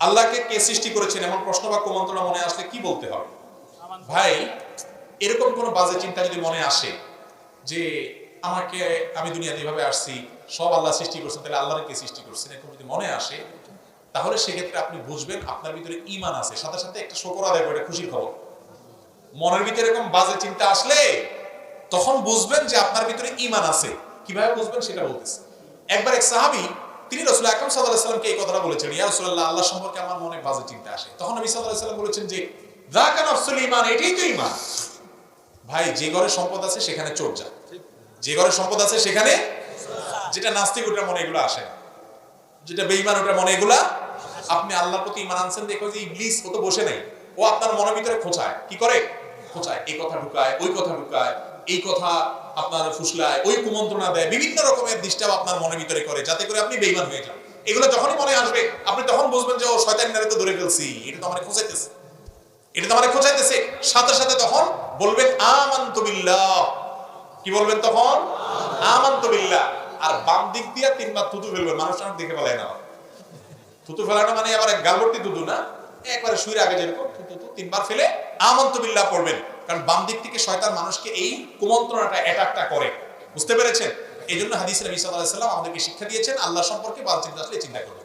আল্লাহকে কে সৃষ্টি করেছেন এমন প্রশ্ন বা কুমন্ত্রণা মনে আসলে কি বলতে হবে? ভাই, এরকম কোনো বাজে চিন্তা যদি মনে আসে যে আমাকে আমি দুনিয়াতে এভাবে আসছি, সব আল্লাহ সৃষ্টি করছেন, তাহলে আল্লাহর কে সৃষ্টি করছেন? এরকম যদি মনে আসে, তাহলে সেক্ষেত্রে আপনি বুঝবেন আপনার ভিতরে ইমান আছে। সাথে সাথে একটা শোকর আদায় করে খুশির খবর। মনের ভিতরে এরকম বাজে চিন্তা আসলে তখন বুঝবেন যে আপনার ভিতরে ইমান আছে। কীভাবে বুঝবেন সেটা বলতেছে। একবার এক সাহাবি তিনি রসুল আকরম সাল্লাহ সাল্লামকে এই কথাটা বলেছেন, ইয়া রসুল্লাহ আল্লাহ সম্পর্কে আমার মনে বাজে চিন্তা আসে। তখন নবী সাল্লাহ সাল্লাম বলেছেন যে রাকা নফসুল ইমান এটাই তো ইমান ভাই, যে ঘরে সম্পদ আছে সেখানে চোর যা যে ঘরে সম্পদ আছে সেখানে যেটা নাস্তিক, ওটার মনে এগুলো আসে যেটা বেঈমান, ওটার মনে এগুলা আপনি আল্লাহর প্রতি ইমান আনছেন, দেখো যে ইবলিস, ও তো বসে নেই। ও আপনার মনের ভিতরে খোঁচায়। কি করে? খোঁচায়। এই কথা ঢুকায়, ওই কথা ঢুকায়, এই কথা আপনার ফুসলায়, ওই কুমন্ত্রণা দেয়, বিভিন্ন রকমের ডিস্টার্ব আপনার মনের ভিতরে করে, যাতে করে আপনি বেঈমান হয়ে যান। এগুলো যখনই মনে আসবে, আপনি তখন বুঝবেন যে, ও শয়তান নারে তো ধরে ফেলছি, এটা তো আমার খোঁচাইতেছে। এটা তো আমার খোঁচাইতেছে। সাথে সাথে তখন বলবেন, আমান্তু বিল্লাহ। কি বলবেন তখন? আমান্তু বিল্লাহ। আর বাম দিক দিয়ে তিনবার থুতু ফেলবেন, মানুষ দেখে ফেলায় না। থুতু ফেলানো মানে আবার গালবর্তি দুধু না? একবারে শুয়ে আগে যেরকম তিনবার ফেলে আমন্ত বিল্লাহ পড়বেন। কারণ বাম দিক থেকে শয়তান মানুষকে এই কুমন্ত্রণাটা অ্যাটাকটা করে। বুঝতে পেরেছেন? এই জন্য হাদিস নবী সাল্লাম আমাদেরকে শিক্ষা দিয়েছেন, আল্লাহ সম্পর্কে বাল চিন্তা আসলে চিন্তা করবেন।